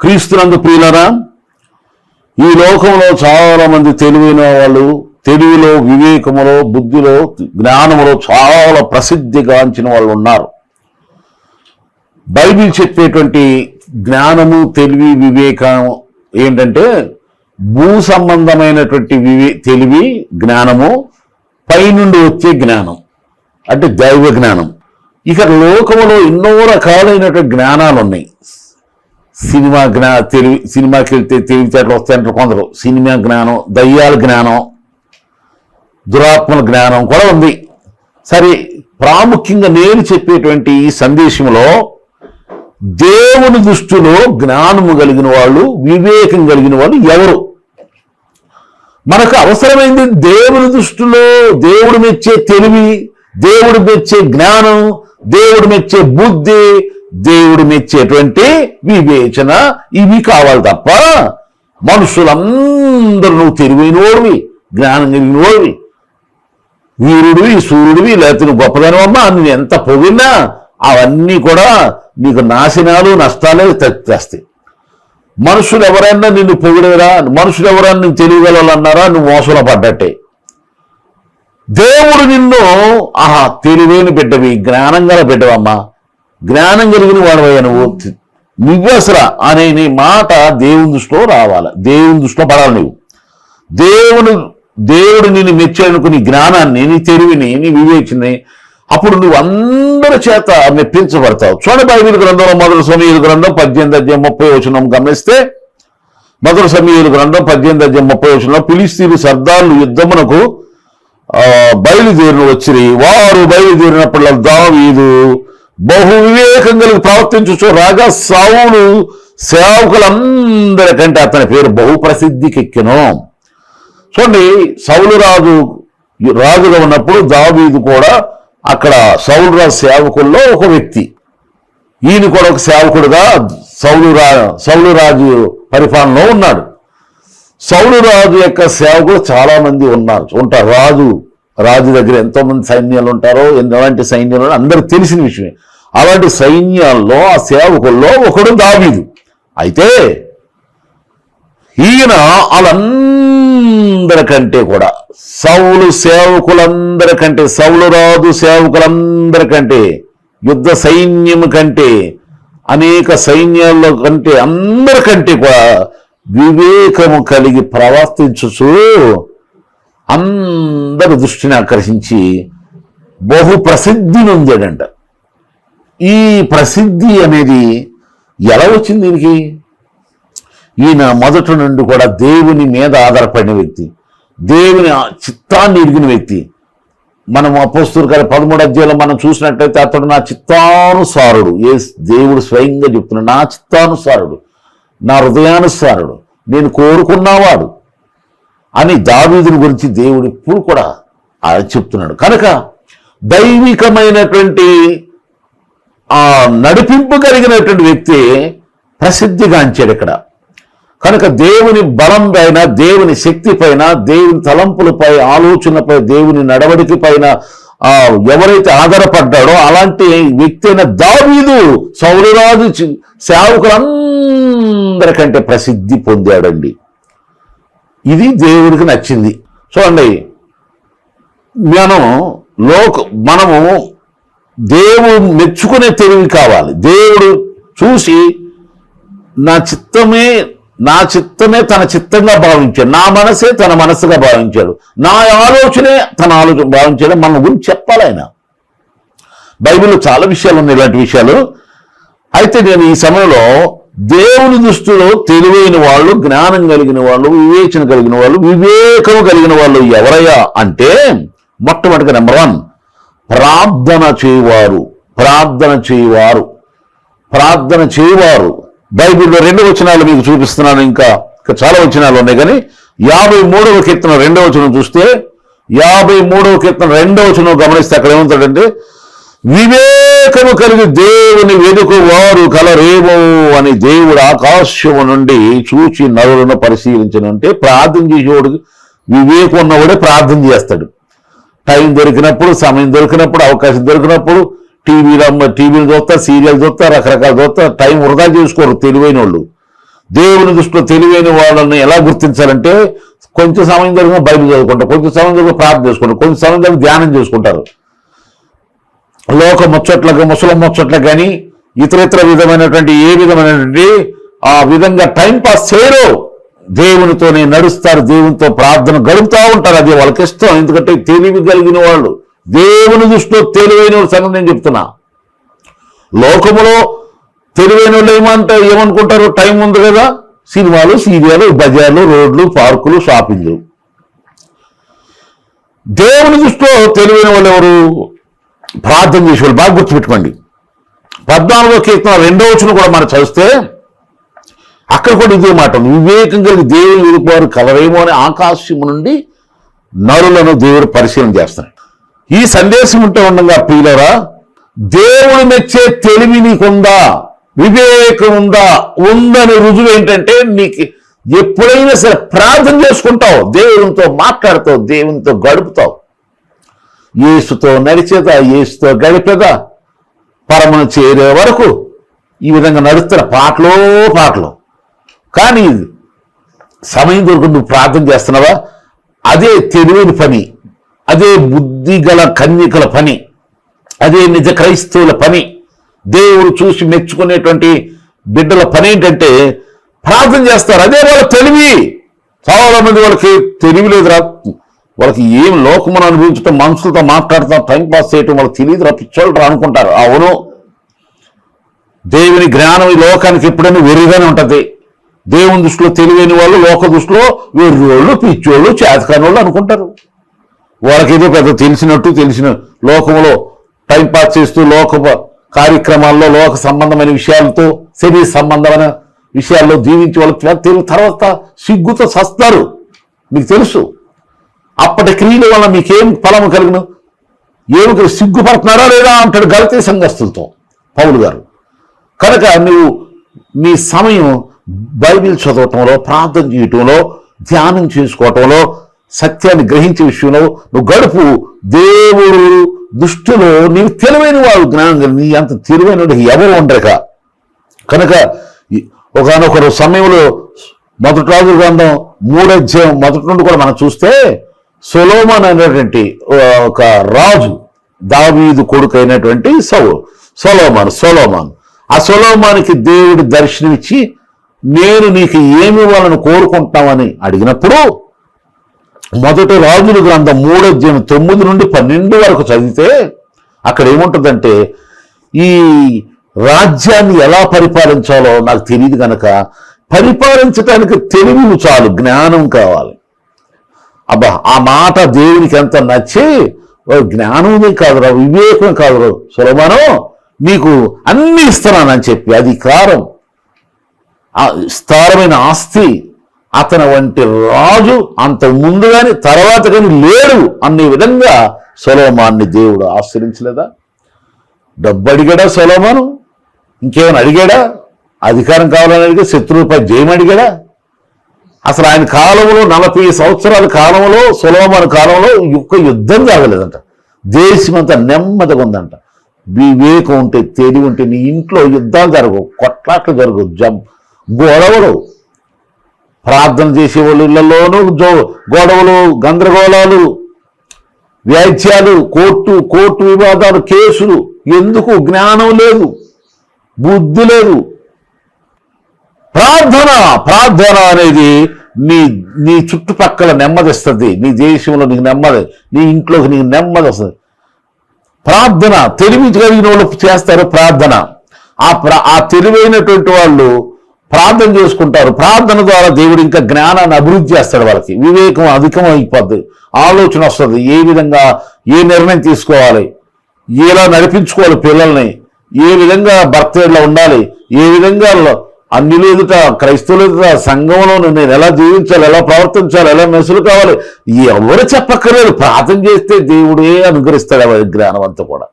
క్రీస్తునందు ప్రియులరా ఈ లోకంలో చాలా మంది తెలివైన వాళ్ళు తెలివిలో వివేకములో బుద్ధిలో జ్ఞానములో చాలా ప్రసిద్ధిగాంచిన వాళ్ళు ఉన్నారు. బైబిల్ చెప్పేటువంటి జ్ఞానము తెలివి వివేకం ఏంటంటే భూ సంబంధమైనటువంటి వివే తెలివి జ్ఞానము పైనుండి వచ్చే జ్ఞానం అంటే దైవ జ్ఞానం. ఇక లోకములో ఎన్నో రకాలైనటువంటి జ్ఞానాలు ఉన్నాయి సినిమా జ్ఞా తెలివి సినిమాకి వెళ్తే తెలివితేటలు వస్తాయంటారు కొందరు. సినిమా జ్ఞానం దయ్యాల జ్ఞానం దురాత్మల జ్ఞానం కూడా ఉంది. సరే ప్రాముఖ్యంగా నేను చెప్పేటువంటి ఈ సందేశంలో దేవుని దృష్టిలో జ్ఞానము కలిగిన వాళ్ళు వివేకం కలిగిన వాళ్ళు ఎవరు? మనకు అవసరమైంది దేవుని దృష్టిలో దేవుడు మెచ్చే తెలివి దేవుడు మెచ్చే జ్ఞానం దేవుడు మెచ్చే బుద్ధి దేవుడు మెచ్చేటువంటి వివేచన ఇవి కావాలి తప్ప మనుషులందరూ నువ్వు తెలివైన వాడివి జ్ఞానం కలిగిన వాడివి వీరుడివి సూర్యుడివి లేకపోతే నువ్వు గొప్పదనవమ్మా నువ్వు ఎంత పొగినా అవన్నీ కూడా నీకు నాశనాలు నష్టాలే తెస్తాయి మనుషులు ఎవరైనా నిన్ను పొగిడేరా? మనుషులు ఎవరైనా నువ్వు తెలియగలన్నారా నువ్వు మోసలో పడ్డట్టే. దేవుడు నిన్ను ఆహా తెలివైన బిడ్డవి జ్ఞానం గల బిడ్డవమ్మా. జ్ఞానం కలిగిన వాడవయ్యా నువ్వు. నువ్వు అసలు అనే నీ మాట దేవుని దృష్టిలో రావాలి. దేవుని దృష్టిలో పడాలి నువ్వు దేవుని దేవుడు నిన్ను మెచ్చాడుకు నీ జ్ఞానాన్ని నీ తెలివిని నీ వివేచని అప్పుడు నువ్వు అందరి చేత మెప్పించబడతావు. చూడ బైబిల్ గ్రంథంలో మొదటి సమీయుల గ్రంథం పద్దెనిమిది అధ్యాయం ముప్పై వచనం గమనిస్తే మొదటి సమీయుల గ్రంథం పద్దెనిమిది అధ్యాయం ముప్పై వచనంలో పిలిస్తీరు సర్దార్లు యుద్ధమునకు ఆ, బయలుదేరిన వచ్చి వారు బయలుదేరినప్పుడు దావీదు బహు వివేకం కలిగి ప్రవర్తించు రాగా సావులు సేవకులందరికంటే అతని పేరు బహు ప్రసిద్ధికెక్కెను చూడండి సౌలు రాజు రాజుగా ఉన్నప్పుడు దావీదు కూడా అక్కడ సౌలు రాజు సేవకుల్లో ఒక వ్యక్తి. ఈయన కూడా ఒక సేవకుడుగా సౌలు రా సౌలు రాజు పరిపాలనలో ఉన్నాడు. సౌలు రాజు యొక్క సేవకులు చాలా మంది ఉన్నారు. ఉంటారు. రాజు రాజు దగ్గర ఎంతోమంది సైన్యాలు ఉంటారో ఎలాంటి సైన్యాలు ఉన్నారో అందరికి తెలిసిన విషయమే. అలాంటి సైన్యాల్లో ఆ సేవకుల్లో ఒకడు దావీదు. అయితే ఈయన వాళ్ళందరికంటే కూడా సౌలు సేవకులందరికంటే సౌలు రాజు సేవకులందరికంటే యుద్ధ సైన్యము కంటే అనేక సైన్యాల్లో కంటే అందరికంటే కూడా వివేకము కలిగి ప్రవర్తించుచు అందరి దృష్టిని ఆకర్షించి బహు ప్రసిద్ధి నొందాడంట. ఈ ప్రసిద్ధి అనేది ఎలా వచ్చింది దీనికి? ఈయన మొదటి నుండి కూడా దేవుని మీద ఆధారపడిన వ్యక్తి దేవుని చిత్తాన్ని ఎరిగిన వ్యక్తి. మనం అపోస్తూరు గారి పదమూడు అధ్యాయంలో మనం చూసినట్లయితే అతడు నా చిత్తానుసారుడు. ఏ దేవుడు స్వయంగా చెప్తున్నాడు నా చిత్తానుసారుడు నా హృదయానుసారుడు నేను కోరుకున్నవాడు. అని దావీదుని గురించి దేవుడు ఇప్పుడు కూడా ఆయన చెప్తున్నాడు. కనుక దైవికమైనటువంటి ఆ నడిపింపు కలిగినటువంటి వ్యక్తి ప్రసిద్ధిగాంచాడు ఇక్కడ. కనుక దేవుని బలం పైన దేవుని శక్తి పైన దేవుని తలంపులపై ఆలోచనపై దేవుని నడవడికి పైన ఎవరైతే ఆధారపడ్డాడో అలాంటి వ్యక్తి అయిన దావీదు సౌరరాజు సేవకులందరికంటే ప్రసిద్ధి పొందాడండి. ఇది దేవుడికి నచ్చింది. చూడండి మనం లోక మనము దేవుడు మెచ్చుకునే తెలివి కావాలి. దేవుడు చూసి నా చిత్తమే నా చిత్తమే తన చిత్తంగా భావించాడు. నా మనసే తన మనసుగా భావించాడు. నా ఆలోచనే తన ఆలోచన భావించాడు. మన గురించి చెప్పాలి ఆయన. బైబిల్లో చాలా విషయాలు ఉన్నాయి ఇలాంటి విషయాలు. అయితే నేను ఈ సమయంలో దేవుని దృష్టిలో తెలివైన వాళ్ళు జ్ఞానం కలిగిన వాళ్ళు వివేచన కలిగిన వాళ్ళు వివేకం కలిగిన వాళ్ళు ఎవరయ్యా అంటే మొట్టమొదటిగా నెంబర్ వన్ ప్రార్థన చేయవారు ప్రార్థన చేయవారు ప్రార్థన చేయవారు. బైబిల్లో రెండు వచనాలు మీకు చూపిస్తున్నాను ఇంకా ఇంకా చాలా వచనాలు ఉన్నాయి కానీ యాభై మూడవ కీర్తన రెండవ వచనం చూస్తే యాభై మూడవ కీర్తన రెండవ వచనం గమనిస్తే అక్కడ ఏముంటాడంటే వివేకము కలిగి దేవుని వెనుక వారు కలరేమో అని దేవుడు ఆకాశము నుండి చూచి నరులను పరిశీలించనంటే ప్రార్థన చేసేవాడు వివేకం ఉన్నవాడే ప్రార్థన చేస్తాడు. టైం దొరికినప్పుడు సమయం దొరికినప్పుడు అవకాశం దొరికినప్పుడు టీవీలో టీవీలు చూస్తా సీరియల్ చూస్తా రకరకాల చూస్తా టైం వృధా చేసుకోరు తెలివైన వాళ్ళు దేవుని దృష్టిలో తెలివైన వాళ్ళని ఎలా గుర్తించాలంటే కొంచెం సమయం దొరికిన బయలు చదువుకుంటారు కొంచెం సమయం దొరికిన ప్రార్థన చేసుకుంటారు కొంచెం సమయం జరిగిన ధ్యానం చేసుకుంటారు. లోక ముచ్చట్లకు ముసలం ముచ్చట్లకు కానీ ఇతరత్ర విధమైనటువంటి ఏ విధమైనటువంటి ఆ విధంగా టైం పాస్ చేయరు. దేవునితోనే నడుస్తారు దేవునితో ప్రార్థన గడుపుతూ ఉంటారు. అది వాళ్ళకి ఇష్టం. ఎందుకంటే తెలివి కలిగిన వాళ్ళు. దేవుని దృష్టిలో తెలివైన సంగతి నేను చెప్తున్నా. లోకములో తెలివైన వాళ్ళు ఏమంటే ఏమనుకుంటారు? టైం ఉంది కదా. సినిమాలు సీరియాలు బజార్లు రోడ్లు పార్కులు షాపింగ్లు. దేవుని దృష్టిలో తెలివైన వాళ్ళు ఎవరు? ప్రార్థన చేసే బాగా గుర్తుపెట్టుకోండి. పద్నాలుగో కీర్తన రెండో వచ్చిన కూడా మనం చదివితే అక్కడ కూడా ఇదే మాట వివేకం కలిగి దేవుని ఎదుగువారు కలరేమో అని ఆకాశము నుండి నరులను దేవుడు పరిశీలన చేస్తాడు ఈ సందేశం ఉంటే ఉండగా ప్రియులరా దేవుడు మెచ్చే తెలివి నీకుందా? వివేకం ఉందా? ఉందని రుజువు ఏంటంటే నీకు ఎప్పుడైనా సరే ప్రార్థన చేసుకుంటావు. దేవునితో మాట్లాడతావు దేవునితో గడుపుతావు. యేసుతో నడిచేదా యేసుతో గడిపేదా? పరమను చేరే వరకు ఈ విధంగా నడుస్తున్న పాటలో పాటలు. కానీ సమయం దొరకు నువ్వు ప్రార్థన చేస్తున్నావా? అదే తెలివైన పని అదే బుద్ధి గల కన్యకల పని అదే నిజ క్రైస్తవుల పని దేవుడు చూసి మెచ్చుకునేటువంటి బిడ్డల పని ఏంటంటే ప్రార్థన చేస్తారు. అదే వాళ్ళ తెలివి. చాలా మంది వాళ్ళకి తెలివి లేదురా. వాళ్ళకి ఏం లోకమును అనుభవించడం మనుషులతో మాట్లాడతాం టైం పాస్ చేయటం వాళ్ళకి తెలియదు రప్పించోళ్ళు అనుకుంటారు. అవును. దేవుని జ్ఞానం ఈ లోకానికి ఎప్పుడైనా వెరుగానే ఉంటుంది. దేవుని దృష్టిలో తెలివైన వాళ్ళు లోక దృష్టిలో వెర్రోళ్ళు పిచ్చోళ్ళు చేతకానోళ్ళు అనుకుంటారు. వాళ్ళకి ఏదో పెద్ద తెలిసినట్టు తెలిసిన లోకంలో టైం పాస్ చేస్తూ లోక కార్యక్రమాల్లో లోక సంబంధమైన విషయాలతో శరీర సంబంధమైన విషయాల్లో జీవించే వాళ్ళకి తెలివి తర్వాత సిగ్గుతో సస్తారు మీకు తెలుసు. అప్పటి క్రియల వల్ల మీకేం ఫలము కలుగును? ఏమి సిగ్గుపడుతున్నారా లేదా? అంటాడు గలతీ సంఘస్థులతో పౌలు గారు. కనుక నువ్వు నీ సమయం బైబిల్ చదవటంలో ప్రార్థన చేయటంలో ధ్యానం చేసుకోవటంలో సత్యాన్ని గ్రహించే విషయంలో నువ్వు గడుపు దేవుడు దృష్టిలో నీవు తెలివైన వాడు జ్ఞానం నీ అంత తెలివైన ఎవరు ఉండక కనుక ఒకనొకరు సమయంలో మొదటి రాజు గ్రంథం మూడు అధ్యాయం మొదటి నుండి కూడా మనం చూస్తే సొలోమన్ అనేటువంటి ఒక రాజు దావీదు కొడుకు అయినటువంటి సౌ సొలోమాన్ సొలోమాన్. ఆ సొలోమానికి దేవుడి దర్శనమిచ్చి నేను నీకు ఏమి వాళ్ళని కోరుకుంటామని అడిగినప్పుడు మొదటి రాజుల గ్రంథం మూడో అధ్యాయం తొమ్మిది నుండి పన్నెండు వరకు చదివితే అక్కడ ఏముంటుందంటే ఈ రాజ్యాన్ని ఎలా పరిపాలించాలో నాకు తెలియదు కనుక పరిపాలించడానికి తెలివి చాలు జ్ఞానం కావాలి. అబ్బా ఆ మాట దేవునికి ఎంత నచ్చి ఓ జ్ఞానమే కాదురా వివేకం కాదురా సులభను నీకు అన్ని ఇస్తున్నానని చెప్పి అధికారం ఆ విస్తారమైన ఆస్తి అతని వంటి రాజు అంత ముందు కానీ తర్వాత కానీ లేడు అనే విధంగా సొలోమాన్ని దేవుడు ఆశ్రయించలేదా? డబ్బు అడిగాడా సొలోమాను? ఇంకేమైనా అడిగాడా? అధికారం కావాలని అడిగా శత్రువుపై జయం అడిగాడా? అసలు ఆయన కాలంలో నలభై సంవత్సరాల కాలంలో సులభమైన కాలంలో ఒక్క యుద్ధం జరగలేదంట. దేశమంతా నెమ్మదిగా ఉందంట. వివేకం ఉంటే తెలివి ఉంటే నీ ఇంట్లో యుద్ధాలు జరగవు కొట్లాట్లు జరగవు జం గొడవలు. ప్రార్థన చేసే వాళ్ళ ఇళ్ళలోనూ జో గొడవలు గందరగోళాలు వ్యాజ్యాలు కోర్టు కోర్టు వివాదాలు కేసులు. ఎందుకు? జ్ఞానం లేదు బుద్ధి లేదు. ప్రార్థన ప్రార్థన అనేది నీ నీ చుట్టుపక్కల నెమ్మదిస్తుంది నీ దేశంలో నీకు నెమ్మది నీ ఇంట్లోకి నీకు నెమ్మది వస్తుంది. ప్రార్థన తెలివి కలిగిన వాళ్ళు చేస్తారు ప్రార్థన. ఆ ప్ర ఆ తెలివైనటువంటి వాళ్ళు ప్రార్థన చేసుకుంటారు. ప్రార్థన ద్వారా దేవుడు ఇంకా జ్ఞానాన్ని అభివృద్ధి చేస్తాడు వాళ్ళకి. వివేకం అధికం అయిపోద్ది. ఆలోచన వస్తుంది. ఏ విధంగా ఏ నిర్ణయం తీసుకోవాలి? ఎలా నడిపించుకోవాలి పిల్లల్ని? ఏ విధంగా భర్త ఉండాలి? ఏ విధంగా అన్ని ఎదుట క్రైస్తవులు ఎదుట సంఘంలో నేను ఎలా జీవించాలి ఎలా ప్రవర్తించాలి ఎలా మెసులు కావాలి ఎవరు చెప్పక్కర్లేదు. ప్రార్థన చేస్తే దేవుడే అనుగ్రహిస్తాడు ఆ జ్ఞానం అంతా కూడా.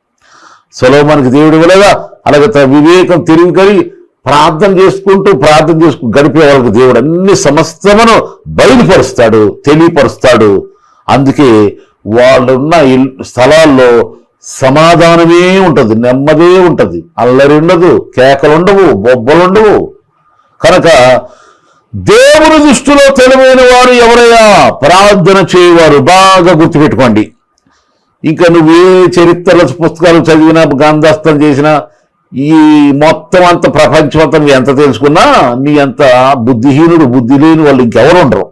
సొలోమానికి దేవుడు ఇవ్వలేదా? అలాగే తన వివేకం తిరిగి కలిగి ప్రార్థన చేసుకుంటూ ప్రార్థన చేసుకు గడిపే వాళ్ళకి దేవుడు అన్ని సమస్తమును బయలుపరుస్తాడు తెలియపరుస్తాడు. అందుకే వాళ్ళున్న స్థలాల్లో సమాధానమే ఉంటుంది నెమ్మదే ఉంటుంది. అల్లరి ఉండదు కేకలు ఉండవు బొబ్బలు ఉండవు కనుక దేవుని దృష్టిలో తెలివైన వారు ఎవరైనా ప్రార్థన చేయవారు బాగా గుర్తుపెట్టుకోండి. ఇంకా నువ్వు ఏ చరిత్రల పుస్తకాలు చదివినా గంధస్థం చేసినా ఈ మొత్తం అంత ప్రపంచం అంతా నువ్వు ఎంత తెలుసుకున్నా నీ అంత బుద్ధిహీనుడు బుద్ధి లేని వాళ్ళు ఇంకెవరు ఉండరు.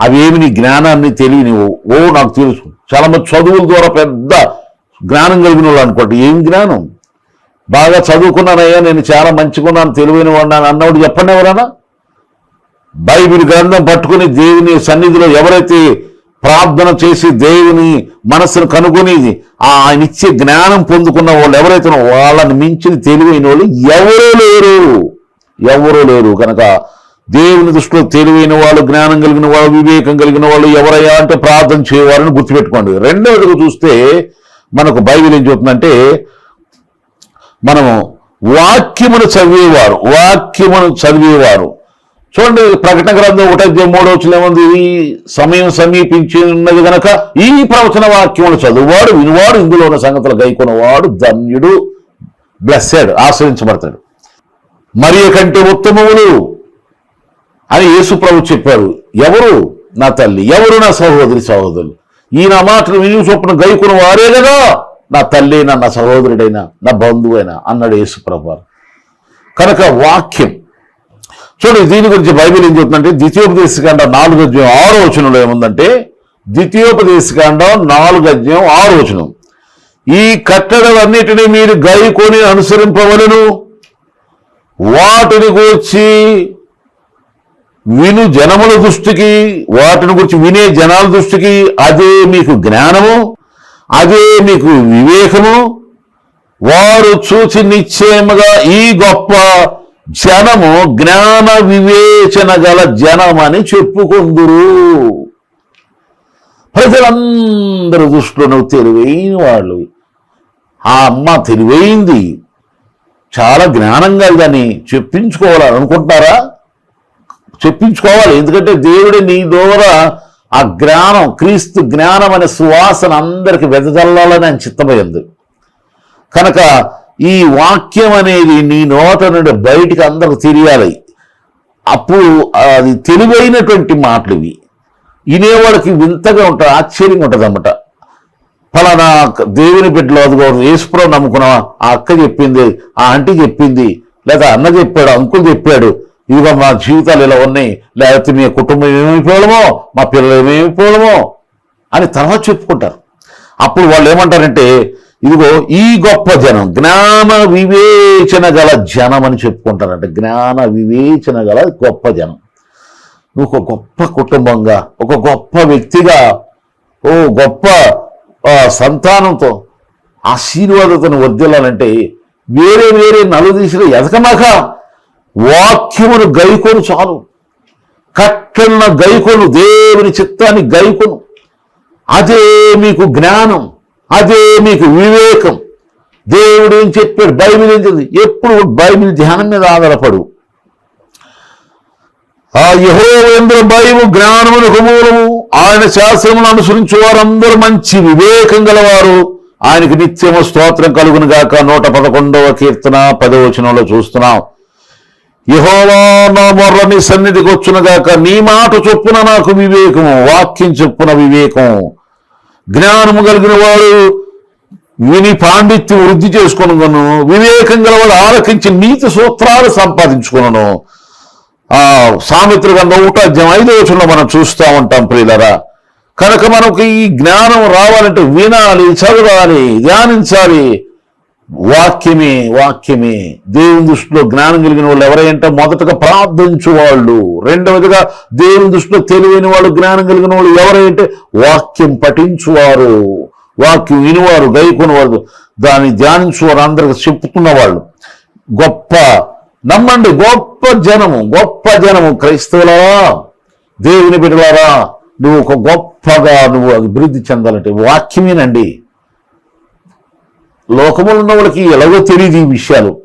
అవేమి నీ జ్ఞానాన్ని తెలియని ఓ నాకు తెలుసు. చాలా మంది చదువుల ద్వారా పెద్ద జ్ఞానం కలిగిన వాళ్ళు అనుకోండి. ఏం జ్ఞానం? బాగా చదువుకున్నానయ్యా నేను చాలా మంచిగున్నాను తెలివైన వాడినాను అన్నవాడు చెప్పండి ఎవరన్నా? బైబిల్ గ్రంథం పట్టుకుని దేవుని సన్నిధిలో ఎవరైతే ప్రార్థన చేసి దేవుని మనస్సును కనుగొని ఆయన ఇచ్చే జ్ఞానం పొందుకున్న వాళ్ళు ఎవరైతే వాళ్ళని మించిన తెలివైన వాళ్ళు ఎవరూ లేరు. ఎవరూ లేరు. కనుక దేవుని దృష్టిలో తెలివైన వాళ్ళు జ్ఞానం కలిగిన వాళ్ళు వివేకం కలిగిన వాళ్ళు ఎవరయ్యా అంటే ప్రార్థన చేయవారని గుర్తుపెట్టుకోండి. రెండవదిగా చూస్తే మనకు బైబిల్ ఏం చెబుతుందంటే మనము వాక్యమును చదివేవారు వాక్యమును చదివేవారు. చూడండి ప్రకటన గ్రంథం ఒకటి మూడో వచ్చిన ఏముంది? ఈ సమయం సమీపించి ఉన్నది గనక ఈ ప్రవచన వాక్యములు చదువువాడు వినువాడు ఇందులో ఉన్న సంగతులు గైకొనవాడు ధన్యుడు బ్లెస్సెడ్ ఆశ్రయించబడతాడు. మరి కంటే ఉత్తమములు అని యేసు ప్రభు చెప్పారు ఎవరు? నా తల్లి ఎవరు నా సహోదరి సహోదరులు? ఈయన మాటలు విని చొప్పున గైకున్న వారే కదా నా తల్లి నా సహోదరుడైనా నా బంధువైనా అన్నాడు యేసు కనుక వాక్యం. చూడండి దీని గురించి బైబిల్ ఏం చెప్తుందంటే ద్వితీయోపదేశకాండ నాలుగు అధ్యయం ఆరు వచనంలో ఏముందంటే ద్వితీయోపదేశకాండం నాలుగు అధ్యయం ఆరు వచనం. ఈ కట్టడలన్నిటినీ మీరు గైకొని అనుసరింపవలను. వాటిని గూర్చి విను జనముల దృష్టికి వాటిని గురించి వినే జనాల దృష్టికి అదే మీకు జ్ఞానము. అదే మీకు వివేకము. వారు చూచి నిశ్చయముగా ఈ గొప్ప జనము జ్ఞాన వివేచన గల జనమని చెప్పుకుందురు. ప్రజలందరి దృష్టిలో నువ్వు తెలివైన వాళ్ళు. ఆ అమ్మ తెలివైంది. చాలా జ్ఞానం కలదని చెప్పించుకోవాలని అనుకుంటారా చెప్పించుకోవాలి. ఎందుకంటే దేవుడే నీ ద్వారా ఆ జ్ఞానం క్రీస్తు జ్ఞానం అనే సువాసన అందరికి వెదజల్లాలని ఆయన చిత్తమైంది కనుక ఈ వాక్యం అనేది నీ నోట నుండి బయటికి అందరికి తెలియాలి అప్పుడు అది తెలివైనటువంటి మాటలు ఇవి. వినేవాడికి వింతగా ఉంటుంది ఆశ్చర్యంగా ఉంటుంది అన్నమాట. ఫలానా దేవుని బిడ్డలో అదిగో ఈశ్వరం నమ్ముకున్నావా? ఆ అక్క చెప్పింది ఆ ఆంటీ చెప్పింది లేదా అన్న చెప్పాడు అంకుల్ చెప్పాడు ఇదిగో మా జీవితాలు ఇలా ఉన్నాయి. లేకపోతే మీ కుటుంబం ఏమైపోవడమో మా పిల్లలు ఏమైపోవడమో అని తర్వాత చెప్పుకుంటారు. అప్పుడు వాళ్ళు ఏమంటారంటే ఇదిగో ఈ గొప్ప జనం జ్ఞాన వివేచన గల జనం అని చెప్పుకుంటారంట. జ్ఞాన వివేచన గల గొప్ప జనం. నువ్వు ఒక గొప్ప కుటుంబంగా ఒక గొప్ప వ్యక్తిగా ఓ గొప్ప సంతానంతో ఆశీర్వాదతను వర్దిల్లాలంటే వేరే వేరే నలుదిశలు ఎదకమాక వాక్యమును గైకొను చాలు. కట్టన్న గైకొను దేవుని చిత్తాన్ని గైకొను. అదే మీకు జ్ఞానం అదే మీకు వివేకం. దేవుడు ఏం చెప్పాడు? బైబిల్ ఏం చెప్పింది? ఎప్పుడు బైబిల్ ధ్యానం మీద ఆధారపడు. ఆ యహోవేంద్ర భయము జ్ఞానమునకు మూలము. ఆయన శాస్త్రమును అనుసరించు వారందరూ మంచి వివేకం గలవారు. ఆయనకి నిత్యము స్తోత్రం కలుగును గాక నూట పదకొండవ కీర్తన పదవచనంలో చూస్తున్నాం. యహోవా నా మొర్ర నీ సన్నిధికి వచ్చునగాక నీ మాట చొప్పున నాకు వివేకము వాక్యం చొప్పున వివేకం జ్ఞానము కలిగిన వాడు విని పాండిత్యం వృద్ధి చేసుకునగను వివేకం గలవాడు ఆలకించి నీతి సూత్రాలు సంపాదించుకున్నాను ఆ సామెత్ర గ్రంథం ఊటాధ్యం ఐదో వచనంలో మనం చూస్తూ ఉంటాం ప్రియులరా. కనుక మనకు ఈ జ్ఞానం రావాలంటే వినాలి చదవాలి ధ్యానించాలి. వాక్యమే వాక్యమే. దేవుని దృష్టిలో జ్ఞానం కలిగిన వాళ్ళు ఎవరైంటే మొదటగా ప్రార్థించు వాళ్ళు రెండవదిగా దేవుని దృష్టిలో తెలివైన వాళ్ళు జ్ఞానం కలిగిన వాళ్ళు ఎవరైతే వాక్యం పఠించువారు. వాక్యం వినివారు గైకునేవారు. దాన్ని ధ్యానించువారు అందరికి చెప్పుతున్న వాళ్ళు గొప్ప నమ్మండి గొప్ప జనము గొప్ప జనము క్రైస్తవులారా. దేవుని బిడ్డలారా నువ్వు ఒక గొప్పగా నువ్వు అభివృద్ధి చెందాలంటే వాక్యమేనండి. లోకములు ఉన్న వాళ్ళకి ఎలాగో తెలియదు ఈ విషయాలు.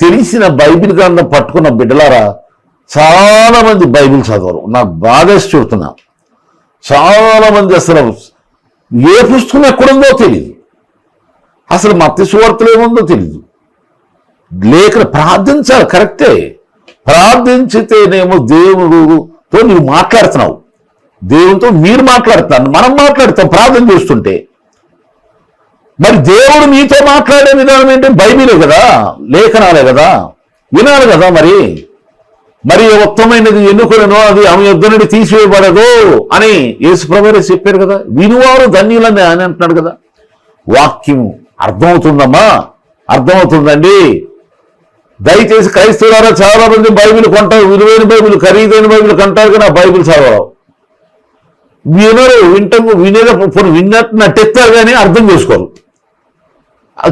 తెలిసిన బైబిల్ గ్రంథం పట్టుకున్న బిడ్డలారా చాలామంది బైబిల్ చదవరు. నాకు బాగా చెబుతున్నా. చాలామంది అసలు ఏ పుస్తకం ఎక్కడుందో తెలియదు అసలు మత్తి సువార్తలు ఏముందో తెలియదు లేఖన ప్రార్థించాలి కరెక్టే. ప్రార్థించితేనేమో దేవుడుతో నువ్వు మాట్లాడుతున్నావు. దేవునితో మీరు మాట్లాడుతాను మనం మాట్లాడుతాం ప్రార్థన చేస్తుంటే. మరి దేవుడు మీతో మాట్లాడే విధానం ఏంటి? బైబిలే కదా లేఖనాలే కదా వినాలి కదా మరి? మరి ఉత్తమైనది ఎన్నుకులను అది ఆమె యుద్ధ నుండి తీసివేయబడదు అని యేసుప్రభు చెప్పారు కదా. వినువారు ధన్యులని అని అంటున్నాడు కదా. వాక్యం అర్థమవుతుందమ్మా? అర్థమవుతుందండి. దయచేసి క్రైస్తవులారా చాలా మంది బైబిల్ కొంటారు విలువైన బైబిల్ ఖరీదైన బైబిల్ కొంటారు కానీ ఆ బైబిల్ చదవరు. వినరు వింటము వినేటప్పుడు విన్నట్టు నట్టెత్తారు కానీ అర్థం చేసుకోరు.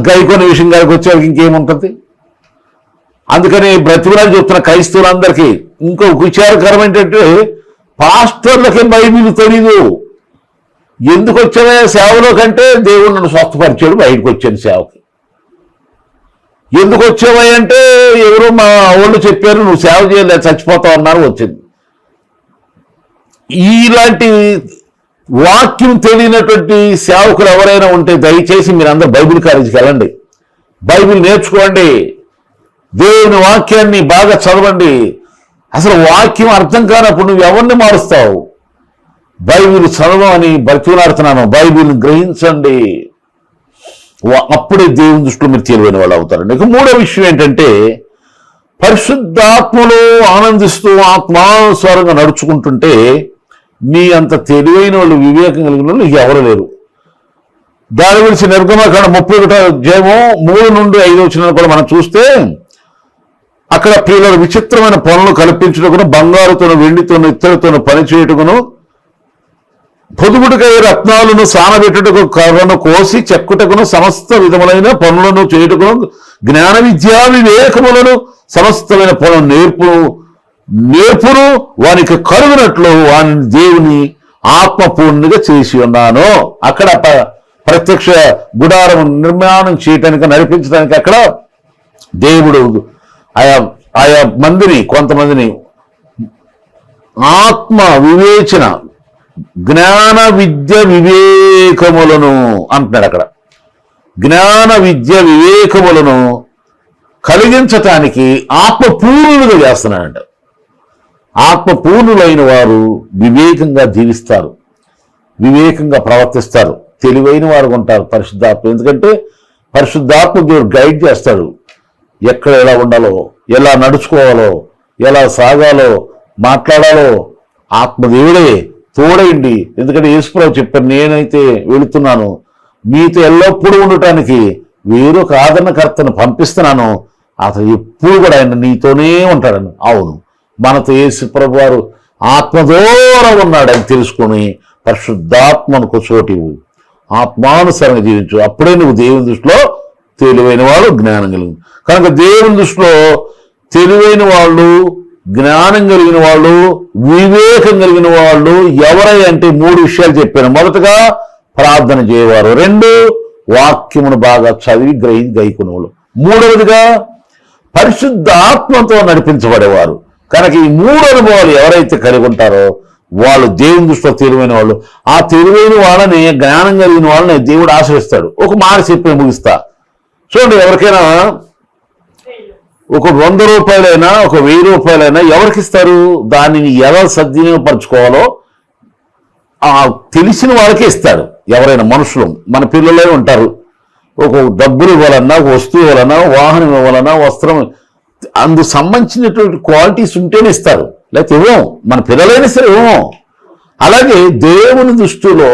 గైకోని విషయం గారికి వచ్చేవారికి ఇంకేముంటుంది? అందుకని బ్రతిమలాలు చెప్తున్న క్రైస్తవులందరికీ ఇంకో విచారకరం ఏంటంటే పాస్టర్లకి బైబిల్ తెలీదు. ఎందుకు వచ్చావా సేవలో కంటే దేవుడు నన్ను స్వస్థపరిచాడు బయటకు వచ్చాను సేవకి. ఎందుకు వచ్చావా అంటే ఎవరో మా వాళ్ళు చెప్పారు నువ్వు సేవ చేయలేదు చచ్చిపోతావు అన్నారు వచ్చింది. ఇలాంటి వాక్యం తెలియనటువంటి సేవకులు ఎవరైనా ఉంటే దయచేసి మీరందరూ బైబిల్ కాలేజీకి వెళ్ళండి. బైబిల్ నేర్చుకోండి. దేవుని వాక్యాన్ని బాగా చదవండి. అసలు వాక్యం అర్థం కానప్పుడు నువ్వు ఎవరిని మారుస్తావు? బైబిల్ చదవమని బతిలాడుతున్నాను బైబిల్ గ్రహించండి. అప్పుడే దేవుని దృష్టిలో మీరు తెలివైన వాళ్ళు అవుతారండి ఇక మూడో విషయం ఏంటంటే పరిశుద్ధాత్మలో ఆనందిస్తూ ఆత్మానుసారంగా నడుచుకుంటుంటే నీ అంత తెలివైన వాళ్ళు వివేకం కలిగిన వాళ్ళు ఎవరు లేరు. దాని గురించి నిర్గమకాండ ముప్పై ఒకటో జయము మూడు నుండి ఐదు వచ్చిన కూడా మనం చూస్తే అక్కడ పిల్లలు విచిత్రమైన పనులు కల్పించుటకును బంగారుతోను వెండితోను ఇత్తడితోను పని చేయుటకును పొదుగుడికై రత్నాలను సానబెట్టుటకు కర్రను కోసి చెక్కుటకును సమస్త విధములైన పనులను చేయుటకును జ్ఞాన విద్యా వివేకములను సమస్తమైన పనులు నేర్పు నేర్పును వానికి కరుగునట్లు వాని దేవుని ఆత్మపూర్ణిగా చేసి ఉన్నాను. అక్కడ ప్రత్యక్ష గుడారం నిర్మాణం చేయటానికి నడిపించడానికి అక్కడ దేవుడు ఆయా ఆయా మందిని కొంతమందిని ఆత్మ వివేచన జ్ఞాన విద్య వివేకములను అంటున్నాడు అక్కడ. జ్ఞాన విద్య వివేకములను కలిగించటానికి ఆత్మపూర్ణులుగా చేస్తున్నాడు ఆత్మపూర్ణులైన వారు వివేకంగా జీవిస్తారు. వివేకంగా ప్రవర్తిస్తారు. తెలివైన వారు ఉంటారు పరిశుద్ధాత్మ. ఎందుకంటే పరిశుద్ధాత్మ దేవుడు గైడ్ చేస్తాడు. ఎక్కడ ఎలా ఉండాలో ఎలా నడుచుకోవాలో ఎలా సాగాలో మాట్లాడాలో ఆత్మదేవుడే తోడైండి. ఎందుకంటే యేసుప్రభు చెప్పారు నేనైతే వెళుతున్నాను. మీతో ఎల్లప్పుడూ ఉండటానికి వేరొక ఆదరణకర్తను పంపిస్తున్నాను. అతను ఎప్పుడు కూడా ఆయన నీతోనే ఉంటాడని. అవును. మనతో యేసుప్రభు వారు ఆత్మదూరం ఉన్నాడని తెలుసుకొని పరిశుద్ధాత్మను చోటివు ఆత్మానుసరణ జీవించు. అప్పుడే నువ్వు దేవుని దృష్టిలో తెలివైన వాడు జ్ఞానం కలిగి కనుక దేవుని దృష్టిలో తెలివైన వాళ్ళు జ్ఞానం కలిగిన వాళ్ళు వివేకం కలిగిన వాళ్ళు ఎవరై అంటే మూడు విషయాలు చెప్పాను. మొదటగా ప్రార్థన చేయవారు. రెండు వాక్యమును బాగా చదివి గ్రహి గైకునేవాళ్ళు మూడవదిగా పరిశుద్ధ ఆత్మతో నడిపించబడేవారు. కనుక ఈ మూడు అనుభవాలు ఎవరైతే కలిగి ఉంటారో వాళ్ళు దేవుని దృష్టిలో తెలివైన వాళ్ళు ఆ తెలివైన వాళ్ళని జ్ఞానం కలిగిన వాళ్ళని దేవుడు ఆశ్రయిస్తాడు. ఒక మాట చెప్పి ముగిస్తా. చూడండి ఎవరికైనా ఒక వంద రూపాయలైనా ఒక వెయ్యి రూపాయలైనా ఎవరికి ఇస్తారు? దానిని ఎలా సద్వినియోగపరచుకోవాలో ఆ తెలిసిన వాళ్ళకే ఇస్తాడు ఎవరైనా మనుషులు మన పిల్లలే ఉంటారు. ఒక డబ్బులు ఇవ్వాలన్నా ఒక వస్తువు ఇవ్వాలన్నా వాహనం ఇవ్వాలన్నా వస్త్రం అందు సంబంధించినటువంటి క్వాలిటీస్ ఉంటేనే ఇస్తారు. లేకపోతే ఇవ్వం మన పిల్లలైనా సరే ఇవ్వం అలాగే దేవుని దృష్టిలో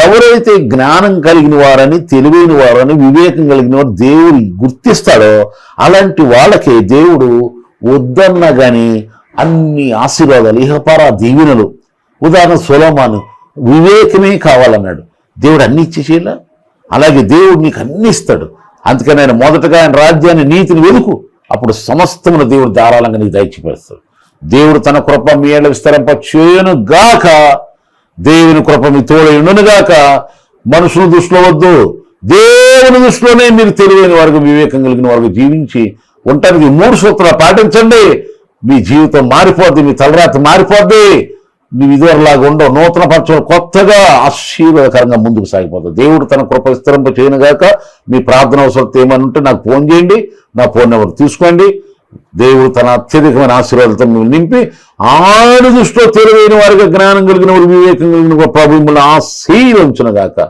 ఎవరైతే జ్ఞానం కలిగిన వారని తెలివైన వారని వివేకం కలిగిన వారు దేవుడు గుర్తిస్తాడో అలాంటి వాళ్ళకి దేవుడు వద్దన్నా కానీ అన్ని ఆశీర్వాదాలు ఇహపర దీవెనలు. ఉదాహరణ సులమాను వివేకమే కావాలన్నాడు. దేవుడు అన్ని ఇచ్చేసేలా? అలాగే దేవుడు నీకు అన్ని ఇస్తాడు. అందుకని ఆయన మొదటగా ఆయన రాజ్యాన్ని నీతిని వెతుకు. అప్పుడు సమస్తమును దేవుడు ధారాళంగా నీకు దయచిపేస్తాడు దేవుడు తన కృప మీ ఏళ్ళ విస్తరింప చేయను గాక దేవుని కృప మీ తోడయుండును గాక మనుషుల దృష్టిలో వద్దు. దేవుని దృష్టిలోనే మీరు తెలివైన వారికి వివేకం కలిగిన వారికి జీవించి ఉండటానికి మూడు సూత్రాలు పాటించండి. మీ జీవితం మారిపోద్ది మీ తలరాత మారిపోద్ది. ఇదివరలాగా ఉండవు నూతన పరచడం కొత్తగా ఆశీర్వాదకరంగా ముందుకు సాగిపోతుంది దేవుడు తన కృప విస్తరింప చేయనుగాక మీ ప్రార్థన అవసరం ఏమని ఉంటే నాకు ఫోన్ చేయండి నా ఫోన్ నెంబర్ తీసుకోండి. దేవుడు తన అత్యధికమైన ఆశీర్వాదాలతో మిమ్మల్ని నింపి ఆయన దృష్టిలో తెలివైన వారికి జ్ఞానం కలిగిన వారు వివేకం కలిగిన వారు ప్రభు మిమ్మల్ని గాక.